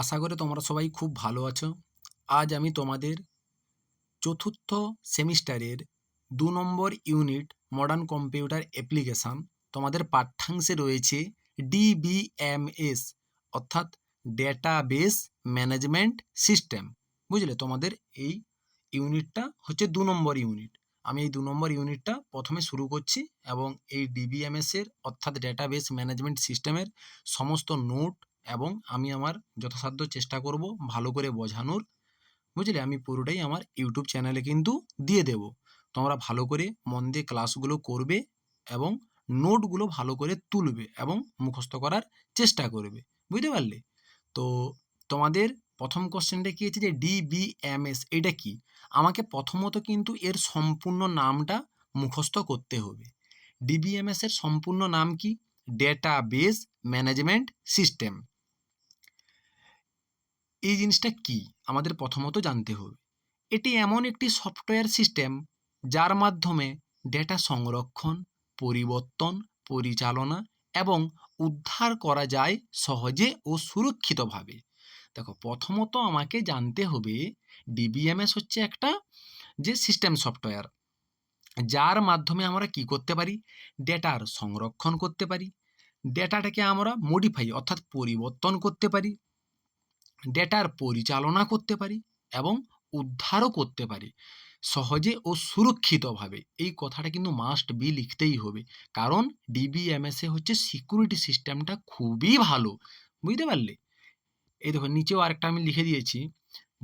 আশা করি তোমরা সবাই খুব ভালো আছো। আজ আমি তোমাদের চতুর্থ সেমিস্টারের দু নম্বর ইউনিট মডার্ন কম্পিউটার অ্যাপ্লিকেশান তোমাদের পাঠ্যাংশে রয়েছে ডিবিএমএস অর্থাৎ ডেটাবেস ম্যানেজমেন্ট সিস্টেম বুঝলে? তোমাদের এই ইউনিটটা হচ্ছে দু নম্বর ইউনিট। আমি এই দু নম্বর ইউনিটটা প্রথমে শুরু করছি এবং এই ডিবিএমএসের অর্থাৎ ডেটাবেস ম্যানেজমেন্ট সিস্টেমের সমস্ত নোট এবং আমি আমার যথাসাধ্য চেষ্টা করব ভালো করে বোঝানোর। বুঝলে? আমি পুরোটাই আমার ইউটিউব চ্যানেলে কিন্তু দিয়ে দেব। তোমরা ভালো করে মন দিয়ে ক্লাসগুলো করবে এবং নোটগুলো ভালো করে তুলবে এবং মুখস্থ করার চেষ্টা করবে। বুঝতে পারলে? তো তোমাদের প্রথম কোশ্চেনটা কী হচ্ছে যে ডিবিএমএস এটা কি? আমাকে প্রথমত কিন্তু এর সম্পূর্ণ নামটা মুখস্থ করতে হবে। ডিবিএমএস এর সম্পূর্ণ নাম কি? ডেটাবেস ম্যানেজমেন্ট সিস্টেম এই জিনিসটা কি? আমাদের প্রথমত জানতে হবে। এটি এমন একটি সফটওয়্যার সিস্টেম যার মাধ্যমে ডেটা সংরক্ষণ, পরিবর্তন, পরিচালনা এবং উদ্ধার করা যায় সহজে ও সুরক্ষিতভাবে। দেখো, প্রথমত আমাকে জানতে হবে ডিবিএমএস হচ্ছে একটা যে সিস্টেম সফটওয়্যার, যার মাধ্যমে আমরা কি করতে পারি? ডেটার সংরক্ষণ করতে পারি। ডেটাটাকে আমরা মডিফাই অর্থাৎ পরিবর্তন করতে পারি। ডেটার পরিচালনা করতে পারি এবং উদ্ধারও করতে পারি, সহজে ও সুরক্ষিতভাবে। এই কথাটা কিন্তু মাস্ট বি লিখতেই হবে। কারণ ডিবিএমএসে হচ্ছে সিকিউরিটি সিস্টেমটা খুবই ভালো। বুঝতে পারলে? এই দেখো নিচেও আরেকটা আমি লিখে দিয়েছি।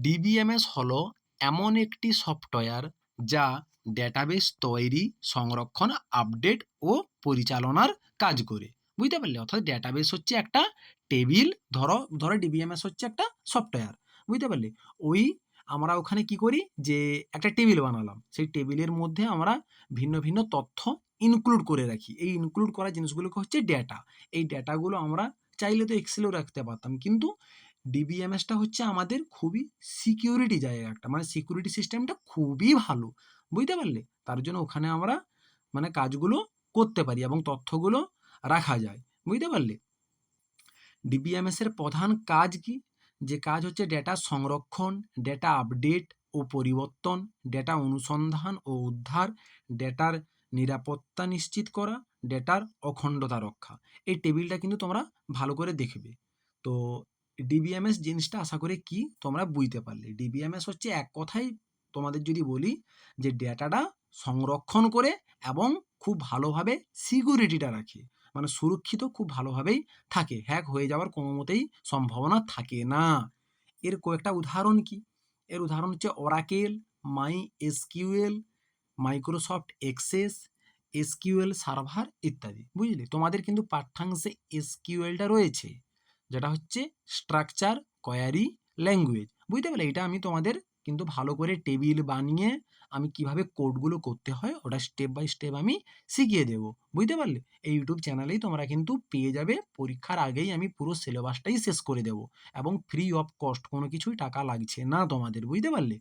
ডিবিএমএস হলো এমন একটি সফটওয়্যার যা ডেটাবেস তৈরি, সংরক্ষণ আপডেট ও পরিচালনার কাজ করে। বুঝতে পারলে? অর্থাৎ ডেটাবেস হচ্ছে একটা টেবিল ধরো ধরো ডিবিএমএস হচ্ছে একটা সফটওয়্যার বুঝতে পারলে? ওই আমরা ওখানে কি করি? যে একটা টেবিল বানালাম। সেই টেবিলের মধ্যে আমরা ভিন্ন ভিন্ন তথ্য ইনক্লুড করে রাখি। এই ইনক্লুড করা জিনিসগুলোকে হচ্ছে ডেটা এই ডেটাগুলো আমরা চাইলে তো এক্সেলেও রাখতে পারতাম। কিন্তু ডিবিএমএসটা হচ্ছে আমাদের খুবই সিকিউরিটি জায়গা একটা। মানে সিকিউরিটি সিস্টেমটা খুবই ভালো। বুঝতে পারলে? তার জন্য ওখানে আমরা মানে কাজগুলো করতে পারি এবং তথ্যগুলো রাখা যায়। বুঝতে পারলে? ডিবিএমএস এর প্রধান কাজ কি? যে কাজ হচ্ছে ডেটা সংরক্ষণ ডেটা আপডেট ও পরিবর্তন ডেটা অনুসন্ধান ও উদ্ধার ডেটার নিরাপত্তা নিশ্চিত করা ডেটার অখণ্ডতা রক্ষা। এই টেবিলটা কিন্তু তোমরা ভালো করে দেখবে। তো ডিবিএমএস জিনিসটা আশা করে কি? তোমরা বুঝতে পারলে। ডিবিএমএস হচ্ছে এক কথাই তোমাদের যদি বলি যে ডেটাটা সংরক্ষণ করে এবং খুব ভালোভাবে সিকিউরিটিটা রাখে। মানে সুরক্ষিত খুব ভালোভাবেই থাকে। হ্যাক হয়ে যাওয়ার কোনো মতেই সম্ভাবনা থাকে না। এর কয়েকটা উদাহরণ কি? এর উদাহরণ হচ্ছে Oracle MySQL Microsoft Access SQL server ইত্যাদি। বুঝলে? তোমাদের কিন্তু পাঠ্যাংশে এসকিউএলটা রয়েছে, যেটা হচ্ছে স্ট্রাকচার কোয়ারি ল্যাঙ্গুয়েজ বুঝতে পারলে এটা আমি তোমাদের কিন্তু ভালো করে টেবিল বানিয়ে আমি কীভাবে কোডগুলো করতে হয় ওটা স্টেপ বাই স্টেপ আমি শিখিয়ে দেবো। বুঝতে পারলে? এই ইউটিউব চ্যানেলেই তোমরা কিন্তু পেয়ে যাবে। পরীক্ষার আগেই আমি পুরো সিলেবাসটাই শেষ করে দেবো এবং ফ্রি অফ কস্ট কোনো কিছুই টাকা লাগছে না তোমাদের, বুঝতে পারলে?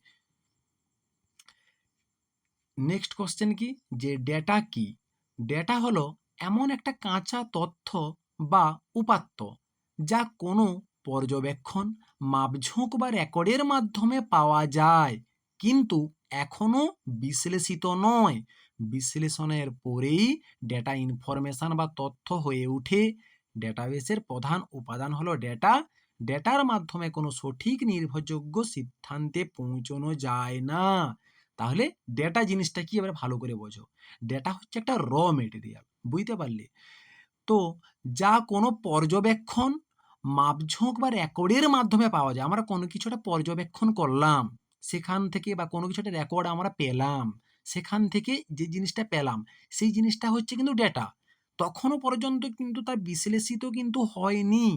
নেক্সট কোশ্চেন কি? যে ডেটা কি? ডেটা হলো এমন একটা কাঁচা তথ্য বা উপাত্ত যা কোনো পর্যবেক্ষণ, মাপঝোঁক বা রেকর্ডের মাধ্যমে পাওয়া যায়। কিন্তু এখনও বিশ্লেষিত নয়। বিশ্লেষণের পরেই ডেটা ইনফরমেশান বা তথ্য হয়ে ওঠে ডেটাবেসের প্রধান উপাদান হলো ডেটা ডেটার মাধ্যমে কোনো সঠিক নির্ভরযোগ্য সিদ্ধান্তে পৌঁছানো যায় না। তাহলে ডেটা জিনিসটা কি? এবার ভালো করে বোঝো। ডেটা হচ্ছে একটা র মেটেরিয়াল বুঝতে পারলে? তো যা কোনো পর্যবেক্ষণ, মাপঝোঁক বা রেকর্ডের মাধ্যমে পাওয়া যায়। আমরা কোনো কিছুটা পর্যবেক্ষণ করলাম। সেখান থেকে বা কোনো কিছু একটা রেকর্ড আমরা পেলাম। সেখান থেকে যে জিনিসটা পেলাম, সেই জিনিসটা হচ্ছে কিন্তু ডেটা তখনও পর্যন্ত কিন্তু তা বিশ্লেষিত কিন্তু হয়নি।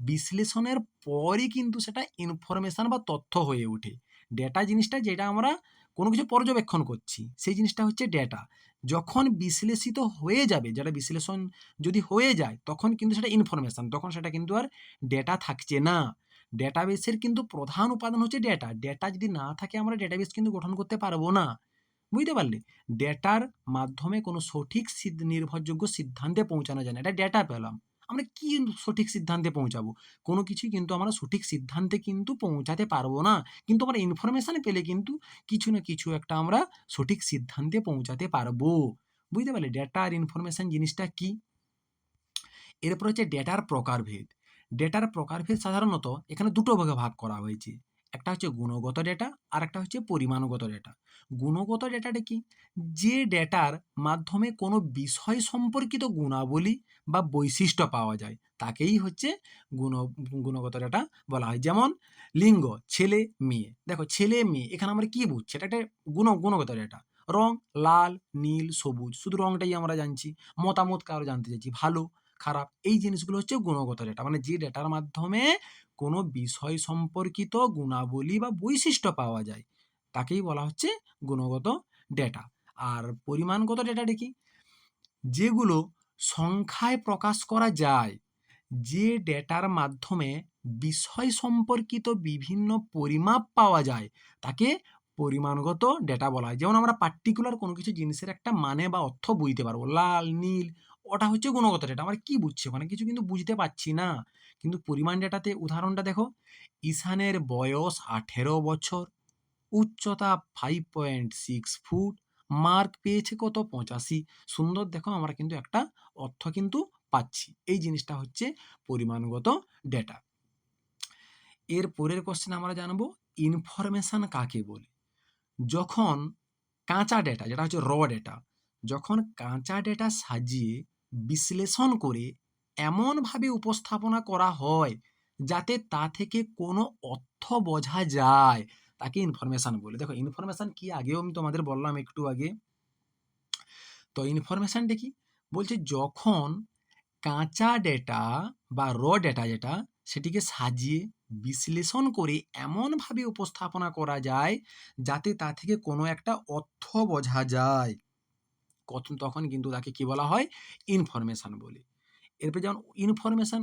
বিশ্লেষণের পরই কিন্তু সেটা ইনফরমেশান বা তথ্য হয়ে ওঠে। ডেটা জিনিসটা যেটা আমরা কোনো কিছু পর্যবেক্ষণ করছি, সেই জিনিসটা হচ্ছে ডেটা যখন বিশ্লেষিত হয়ে যাবে, যেটা বিশ্লেষণ যদি হয়ে যায়, তখন কিন্তু সেটা ইনফরমেশান তখন সেটা কিন্তু আর ডেটা থাকছে না। ডেটাবেসের কিন্তু প্রধান উপাদান হচ্ছে ডেটা ডেটা যদি না থাকে, আমরা ডেটাবেস কিন্তু গঠন করতে পারব না। বুঝতে পারলে? ডেটার মাধ্যমে কোনো সঠিক নির্ভরযোগ্য সিদ্ধান্তে পৌঁছানো যায় না। এটা ডেটা পেলাম। আমরা কি সঠিক সিদ্ধান্তে পৌঁছাবো? কোনো কিছুই কিন্তু আমরা সঠিক সিদ্ধান্তে কিন্তু পৌঁছাতে পারব না। কিন্তু আমরা ইনফরমেশান পেলে কিন্তু কিছু না কিছু একটা আমরা সঠিক সিদ্ধান্তে পৌঁছাতে পারব। বুঝতে পারলে? ডেটা আর ইনফরমেশান জিনিসটা কি? এরপর হচ্ছে ডেটার প্রকারভেদ। ডেটার প্রকারভেদ সাধারণত এখানে দুটো ভাগে ভাগ করা হয়েছে। একটা হচ্ছে গুণগত ডেটা আর একটা হচ্ছে পরিমাণগত ডেটা। গুণগত ডেটাটা কি? যে ডেটার মাধ্যমে কোনো বিষয় সম্পর্কিত গুণাবলী বা বৈশিষ্ট্য পাওয়া যায়, তাকেই হচ্ছে গুণ, গুণগত ডেটা বলা হয়। যেমন লিঙ্গ, ছেলে, মেয়ে। দেখো, ছেলে, মেয়ে, এখানে আমরা কী বুঝছি? এটা একটা গুণ, গুণগত ডেটা। রং লাল, নীল, সবুজ। শুধু রংটাই আমরা জানছি, মতামত কারও জানতে চাইছি, ভালো খারাপ। এই জিনিসগুলো হচ্ছে গুণগত ডেটা মানে যে ডেটার মাধ্যমে কোনো বিষয় সম্পর্কিত গুণাবলী বা বৈশিষ্ট্য পাওয়া যায়, তাকেই বলা হচ্ছে গুণগত ডেটা আর পরিমাণগত ডেটাটা কি? যেগুলো সংখ্যায় প্রকাশ করা যায়, যে ডেটার মাধ্যমে বিষয় সম্পর্কিত বিভিন্ন পরিমাপ পাওয়া যায়, তাকে পরিমাণগত ডেটা বলা হয়। যেমন আমরা পার্টিকুলার কোনো কিছু জিনিসের একটা মানে বা অর্থ বুঝতে পারব। লাল, নীল ওটা হচ্ছে গুণগত ডেটা আমরা কি বুঝছি? ওখানে কিছু কিন্তু বুঝতে পারছি না। কিন্তু পরিমাণ ডেটাতে উদাহরণটা দেখো। ঈশানের বয়স আঠেরো বছর, উচ্চতা five point six foot mark পেয়েছে কত? পঁচাশি। সুন্দর দেখো, আমরা কিন্তু একটা অর্থ কিন্তু পাচ্ছি। এই জিনিসটা হচ্ছে পরিমাণগত ডেটা এর পরের কোশ্চেন আমরা জানব ইনফরমেশান কাকে বলে? যখন কাঁচা ডেটা যেটা হচ্ছে র ডেটা যখন কাঁচা ডেটা সাজিয়ে বিশ্লেষণ করে এমনভাবে উপস্থাপনা করা হয় যাতে তা থেকে কোনো অর্থ বোঝা যায়। তাকে ইনফরমেশান বলে। দেখো ইনফরমেশান কি? আগেও আমি তোমাদের বললাম একটু আগে। তো ইনফরমেশানটা কি? বলছে যখন কাঁচা ডেটা বা র ডেটা যেটা, সেটিকে সাজিয়ে বিশ্লেষণ করে এমনভাবে উপস্থাপনা করা যায় যাতে তা থেকে কোনো একটা অর্থ বোঝা যায়। কত তখন কিন্তু তাকে কি বলা হয়? ইনফরমেশান বলে। এরপর যেমন ইনফরমেশান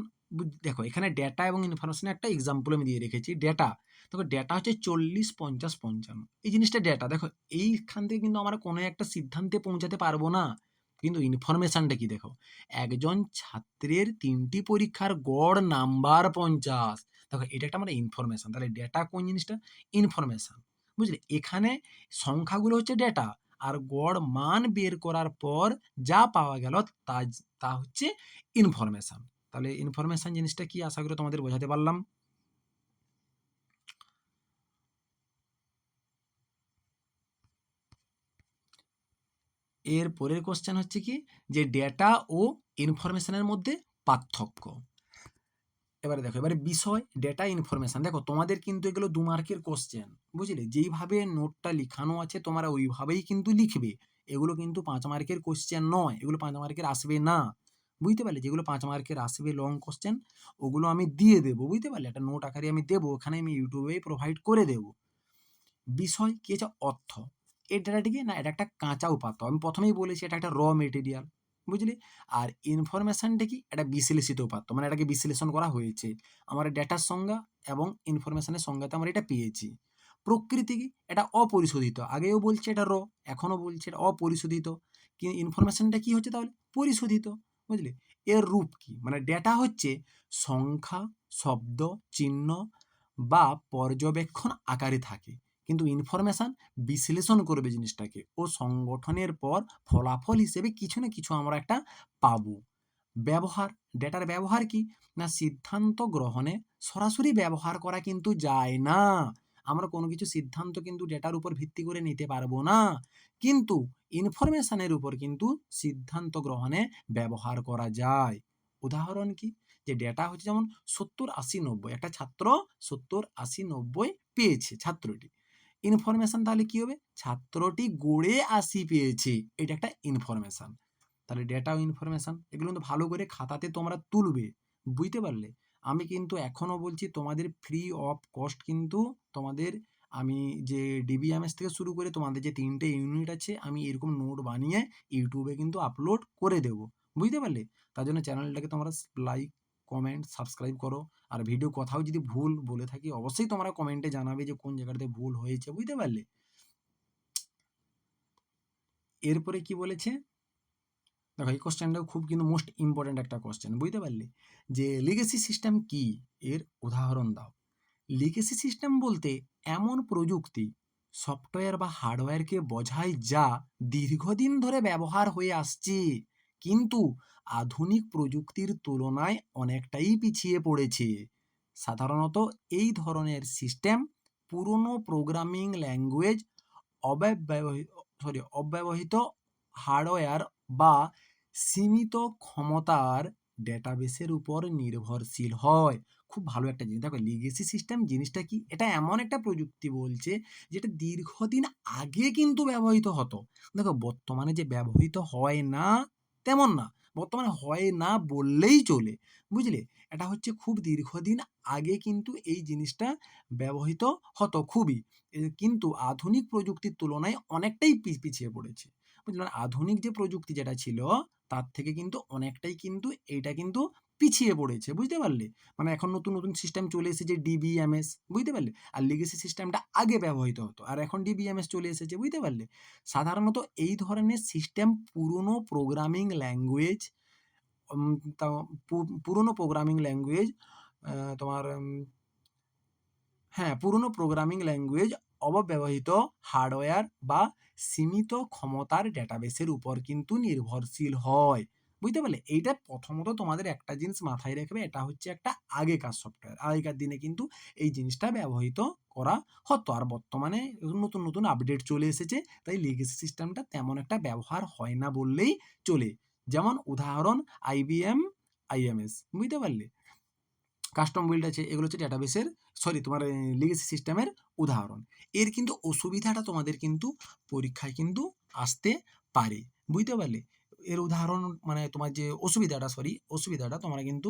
দেখো এখানে ডেটা এবং ইনফরমেশানের একটা এক্সাম্পল আমি দিয়ে রেখেছি। ডেটা দেখো ডেটা হচ্ছে চল্লিশ, পঞ্চাশ, পঞ্চান্ন। এই জিনিসটা ডেটা দেখো এইখান থেকে কিন্তু আমরা কোনো একটা সিদ্ধান্তে পৌঁছাতে পারব না। কিন্তু ইনফরমেশানটা কি দেখো? একজন ছাত্রের তিনটি পরীক্ষার গড় নাম্বার পঞ্চাশ। দেখো এটা একটা আমরা ইনফরমেশান তাহলে ডেটা কোন জিনিসটা? ইনফরমেশান বুঝলে? এখানে সংখ্যাগুলো হচ্ছে ডেটা আর গড় মান বের করার পর যা পাওয়া গেল তা তা হচ্ছে ইনফরমেশান তাহলে ইনফরমেশান জিনিসটা কি? আশা করি তোমাদের বোঝাতে পারলাম। এর পরের কোশ্চেন হচ্ছে কি? যে ডেটা ও ইনফরমেশনের মধ্যে পার্থক্য। এবারে দেখো, এবারে বিষয় ডেটা ইনফরমেশান দেখো, তোমাদের কিন্তু এগুলো দু মার্কের কোশ্চেন বুঝলে? যেইভাবে নোটটা লিখানো আছে, তোমরা ওইভাবেই কিন্তু লিখবে। এগুলো কিন্তু পাঁচ মার্কের কোশ্চেন নয়, এগুলো পাঁচ মার্কের আসবে না। বুঝতে পারলে? যেগুলো পাঁচ মার্কের আসবে লং কোশ্চেন ওগুলো আমি দিয়ে দেবো, বুঝতে পারলে? একটা নোট আকারে আমি দেবো, ওখানে আমি ইউটিউবেই প্রোভাইড করে দেবো। বিষয় কি? হচ্ছে অর্থ। এই ডেটাটিকে না, এটা একটা কাঁচা উপাত্ত। আমি প্রথমেই বলেছি, এটা একটা র মেটেরিয়াল বুঝলি? আর ইনফরমেশানটা কি? একটা বিশ্লেষিত উপাত্ত। মানে এটাকে বিশ্লেষণ করা হয়েছে। আমার ডেটার সংজ্ঞা এবং ইনফরমেশানের সংজ্ঞাতে আমরা এটা পেয়েছি। প্রকৃতি কি? এটা অপরিশোধিত। আগেও বলছে এটা র, এখনও বলছে এটা অপরিশোধিত। কি ইনফরমেশানটা কি হচ্ছে তাহলে? পরিশোধিত। বুঝলি? এর রূপ কি? মানে ডেটা হচ্ছে সংখ্যা, শব্দ, চিহ্ন বা পর্যবেক্ষণ আকারে থাকে। কিন্তু ইনফরমেশান বিশ্লেষণ করবে জিনিসটাকে। ও সংগঠনের পর ফলাফল হিসেবে কিছু না কিছু আমরা একটা পাবো। ব্যবহার ডেটার ব্যবহার কি? না সিদ্ধান্ত গ্রহণে সরাসরি ব্যবহার করা কিন্তু যায় না। আমরা কোনো কিছু সিদ্ধান্ত কিন্তু ডেটার উপর ভিত্তি করে নিতে পারব না। কিন্তু ইনফরমেশানের উপর কিন্তু সিদ্ধান্ত গ্রহণে ব্যবহার করা যায়। উদাহরণ কি? যে ডেটা হচ্ছে যেমন সত্তর আশি নব্বই, একটা ছাত্র সত্তর আশি নব্বই পেয়েছে, ছাত্রটি। ইনফরমেশান তাহলে কি হবে? ছাত্রটি গড়ে আশি পেয়েছে। এটা একটা ইনফরমেশান তাহলে ডেটা ও ইনফরমেশান এগুলো কিন্তু ভালো করে খাতাতে তোমরা তুলবে। বুঝতে পারলে? আমি কিন্তু এখনও বলছি তোমাদের ফ্রি অফ কস্ট কিন্তু তোমাদের আমি যে ডিবিএমএস থেকে শুরু করে তোমাদের যে তিনটে ইউনিট আছে, আমি এরকম নোট বানিয়ে ইউটিউবে কিন্তু আপলোড করে দেবো। বুঝতে পারলে? তার জন্য চ্যানেলটাকে তোমরা লাইক কমেন্ট সাবস্ক্রাইব করো। আর ভিডিও কোথাও যদি ভুল বলে থাকি, অবশ্যই তোমরা কমেন্টে জানাবে যে কোন জায়গাটাতে ভুল হয়েছে, বুঝতে পারলে? এরপরে কি বলেছে? দেখো, এই কোশ্চেনটাও খুব কিন্তু মোস্ট ইম্পর্ট্যান্ট একটা কোশ্চেন বুঝতে পারলে? যে লিগেসি সিস্টেম কি? এর উদাহরণ দাও। লিগেসি সিস্টেম বলতে এমন প্রযুক্তি সফটওয়্যার বা হার্ডওয়্যারকে বোঝায় যা দীর্ঘদিন ধরে ব্যবহার হয়ে আসছে। কিন্তু আধুনিক প্রযুক্তির তুলনায় অনেকটাই পিছিয়ে পড়েছে। সাধারণত এই ধরনের সিস্টেম পুরনো প্রোগ্রামিং ল্যাঙ্গুয়েজ অব্যবহৃত সরি, অব্যবহৃত হার্ডওয়্যার বা সীমিত ক্ষমতার ডেটাবেসের উপর নির্ভরশীল হয়। খুব ভালো একটা জিনিস। দেখো লিগেসি সিস্টেম জিনিসটা কি? এটা এমন একটা প্রযুক্তি বলছে যেটা দীর্ঘদিন আগে কিন্তু ব্যবহৃত হতো। দেখো, বর্তমানে যে ব্যবহৃত হয় না তেমন না। বর্তমানে হয় না বললেই চলে। বুঝলে? এটা হচ্ছে খুব দীর্ঘদিন আগে কিন্তু এই জিনিসটা ব্যবহৃত হতো খুবই। কিন্তু আধুনিক প্রযুক্তির তুলনায় অনেকটাই পিছিয়ে পড়েছে। বুঝলে? মানে আধুনিক যে প্রযুক্তি যেটা ছিল, তার থেকে কিন্তু অনেকটাই কিন্তু এইটা কিন্তু পিছিয়ে পড়েছে, বুঝতে পারলে? মানে এখন নতুন নতুন সিস্টেম চলে এসেছে ডিবিএমএস বুঝতে পারলে? আর লিগেসি সিস্টেমটা আগে ব্যবহৃত হতো, আর এখন ডিবিএমএস চলে এসেছে, বুঝতে পারলে? সাধারণত এই ধরনের সিস্টেম পুরনো প্রোগ্রামিং ল্যাঙ্গুয়েজ পুরনো প্রোগ্রামিং ল্যাঙ্গুয়েজ তোমার হ্যাঁ পুরনো প্রোগ্রামিং ল্যাঙ্গুয়েজ অবব্যবহৃত হার্ডওয়্যার বা সীমিত ক্ষমতার ডেটাবেসের উপর কিন্তু নির্ভরশীল হয়। বুঝতে পারলে? এইটা প্রথমত তোমাদের একটা জিনিস মাথায় রাখবে এটা হচ্ছে একটা আগেকার সফটওয়্যার আগেকার দিনে কিন্তু এই জিনিসটা ব্যবহৃত করা হতো। আর বর্তমানে নতুন নতুন আপডেট চলে এসেছে, তাই লিগেসি সিস্টেমটা তেমন একটা ব্যবহার হয় না বললেই চলে। যেমন উদাহরণ আইবিএম আইএমএস বুঝতে পারলে? কাস্টম বিল্ড আছে, এগুলো হচ্ছে ডেটাবেসের সরি তোমার লিগেসি সিস্টেমের উদাহরণ। এর কিন্তু অসুবিধাটা তোমাদের কিন্তু পরীক্ষায় কিন্তু আসতে পারে, বুঝতে পারলে? এর উদাহরণ মানে তোমার যে অসুবিধাটা সরি অসুবিধাটা তোমরা কিন্তু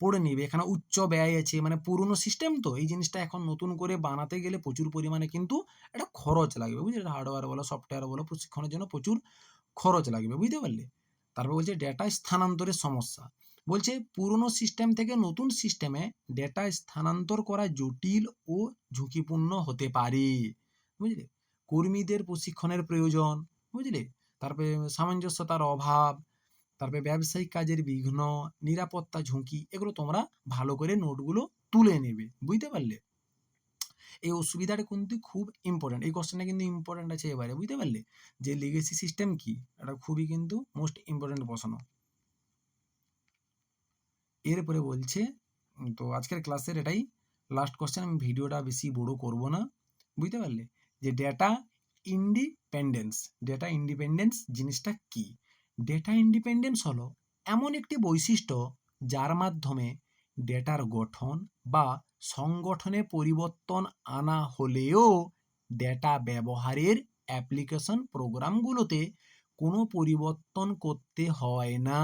পড়ে নিবে। এখানে উচ্চ ব্যয় আছে মানে পুরনো সিস্টেম তো, এই জিনিসটা এখন নতুন করে বানাতে গেলে প্রচুর পরিমাণে কিন্তু একটা খরচ লাগবে, বুঝলে? হার্ডওয়্যার বলো সফটওয়্যার বলো, প্রশিক্ষণের জন্য প্রচুর খরচ লাগবে, বুঝতে পারলে? তারপর বলছে ডেটা স্থানান্তরের সমস্যা। বলছে পুরনো সিস্টেম থেকে নতুন সিস্টেমে ডেটা স্থানান্তর করা জটিল ও ঝুঁকিপূর্ণ হতে পারে, বুঝলে? কর্মীদের প্রশিক্ষণের প্রয়োজন, বুঝলে? তারপরে সামঞ্জস্যতার অভাব, তারপরে ব্যবসায়িক কাজের বিঘ্ন, নিরাপত্তা ঝুঁকি, এগুলো তোমরা ভালো করে নোটগুলো তুলে নেবে, বুঝতে পারলে? এই অসুবিধাটা কিন্তু খুব ইম্পর্ট্যান্ট এই কোশ্চেনটা কিন্তু ইম্পর্ট্যান্ট আছে এবারে, বুঝতে পারলে? যে লিগেসি সিস্টেম কি, এটা খুবই কিন্তু মোস্ট ইম্পর্ট্যান্ট প্রশ্ন। এরপরে বলছে, তো আজকের ক্লাসের এটাই লাস্ট কোশ্চেন আমি ভিডিওটা বেশি বড় করব না, বুঝতে পারলে? যে ডেটা ইন্ডিপেন্ডেন্স ডেটা ইন্ডিপেন্ডেন্স জিনিসটা কি? ডেটা ইন্ডিপেন্ডেন্স হলো এমন একটি বৈশিষ্ট্য যার মাধ্যমে ডেটার গঠন বা সংগঠনে পরিবর্তন আনা হলেও ডেটা ব্যবহারের অ্যাপ্লিকেশন প্রোগ্রামগুলোতে কোনো পরিবর্তন করতে হয় না।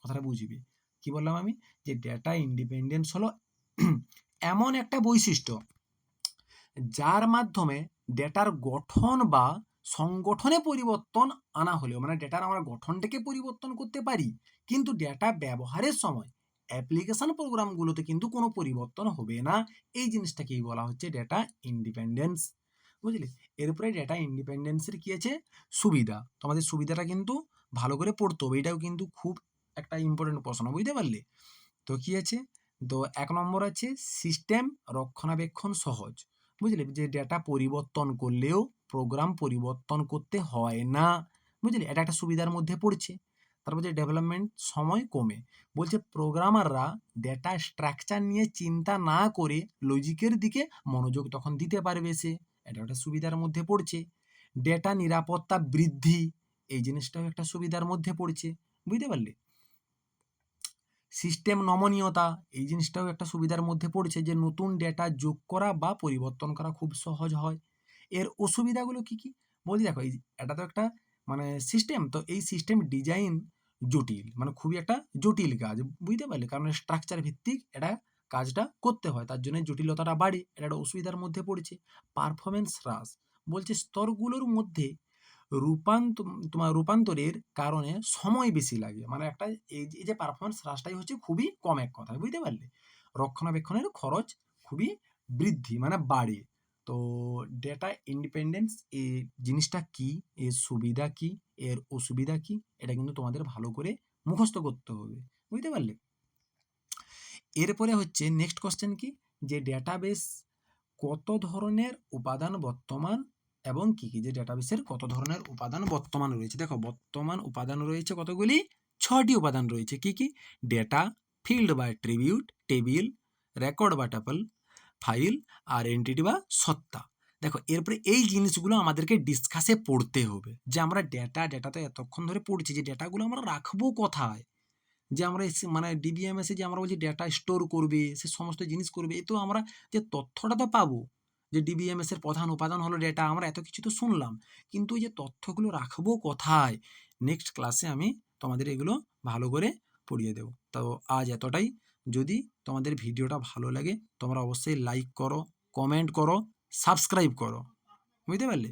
কথাটা বুঝবে? কি বললাম আমি? যে ডেটা ইন্ডিপেন্ডেন্স হলো এমন একটা বৈশিষ্ট্য যার মাধ্যমে ডেটার গঠন বা সংগঠনে পরিবর্তন আনা হলেও মানে ডেটার আমরা গঠনটাকে পরিবর্তন করতে পারি, কিন্তু ডেটা ব্যবহারের সময় অ্যাপ্লিকেশন প্রোগ্রামগুলোতে কিন্তু কোনো পরিবর্তন হবে না। এই জিনিসটাকেই বলা হচ্ছে ডেটা ইন্ডিপেন্ডেন্স। বুঝলে? এরপরে ডেটা ইন্ডিপেন্ডেন্সের কী আছে? সুবিধা। তোমাদের সুবিধাটা কিন্তু ভালো করে পড়তে হবে। এটাও কিন্তু খুব একটা ইম্পর্টেন্ট প্রশ্ন, বুঝতে পারলে? তো কী আছে? তো এক নম্বর আছে, সিস্টেম রক্ষণাবেক্ষণ সহজ। বুঝলে? যে ডেটা পরিবর্তন করলেও প্রোগ্রাম পরিবর্তন করতে হয় না। বুঝলে? এটা একটা সুবিধার মধ্যে পড়ছে। তারপর যে ডেভেলপমেন্ট সময় কমে। বলছে প্রোগ্রামাররা ডেটা স্ট্রাকচার নিয়ে চিন্তা না করে লজিকের দিকে মনোযোগ তখন দিতে পারবে সে। এটা একটা সুবিধার মধ্যে পড়ছে। ডেটা নিরাপত্তা বৃদ্ধি, এই জিনিসটাও একটা সুবিধার মধ্যে পড়ছে। বুঝতে পারলে? সিস্টেম নমনীয়তা, এই জিনিসটাও একটা সুবিধার মধ্যে পড়ছে যে নতুন ডেটা যোগ করা বা পরিবর্তন করা খুব সহজ হয়। এর অসুবিধাগুলো কি কি? বলছি দেখো, এই এটা তো একটা মানে সিস্টেম তো এই সিস্টেম ডিজাইন জটিল মানে খুবই একটা জটিল কাজ, বুঝতে পারলে? কারণ স্ট্রাকচার ভিত্তিক এটা কাজটা করতে হয়, তার জন্য জটিলতাটা বাড়ে, এটা একটা অসুবিধার মধ্যে পড়েছে। পারফরমেন্স হ্রাস, বলছে স্তরগুলোর মধ্যে রূপান্ত তোমার রূপান্তরের কারণে সময় বেশি লাগে। মানে একটা এই যে- পারফরমেন্স হ্রাসটাই হচ্ছে খুবই কম এক কথা বুঝতে পারলে? রক্ষণাবেক্ষণের খরচ খুবই বৃদ্ধি মানে বাড়ে। তো ডেটা ইন্ডিপেন্ডেন্স এই জিনিসটা কি? এর সুবিধা কি? এর অসুবিধা কি? এটা কিন্তু তোমাদের ভালো করে মুখস্থ করতে হবে, বুঝতে পারলে? এরপরে হচ্ছে নেক্সট কোশ্চেন কি? যে ডেটাবেস কত ধরনের উপাদান বর্তমান এবং কি কি? যে ডেটাবেসের কত ধরনের উপাদান বর্তমান রয়েছে? দেখো, বর্তমান উপাদান রয়েছে কতগুলি? ছটি উপাদান রয়েছে। কি কি? ডেটা ফিল্ড বা ট্রিবিউট টেবিল রেকর্ড বা টাপল ফাইল আর এন্টিটি বা সত্তা। দেখো, এরপরে এই জিনিসগুলো আমাদেরকে ডিসকাসে পড়তে হবে। যে আমরা ডেটা ডেটা তো এতক্ষণ ধরে পড়ছি, যে ডেটাগুলো আমরা রাখব কোথায়? যে আমরা মানে ডিবিএমএসে যে আমরা বলছি ডেটা স্টোর করবে, সে সমস্ত জিনিস করবে, এ তো আমরা যে তথ্যটা তো পাবো। যে ডিবিএমএস এর প্রধান উপাদান হলো ডেটা আমরা এত কিছু তো শুনলাম। কিন্তু এই যে তথ্যগুলো রাখব কোথায়? নেক্সট ক্লাসে আমি তোমাদের এগুলো ভালো করে পড়িয়ে দেবো। তো আজ এতটাই। যদি তোমাদের ভিডিওটা ভালো লাগে, তোমরা অবশ্যই লাইক করো কমেন্ট করো সাবস্ক্রাইব করো। বুঝতে পারলে?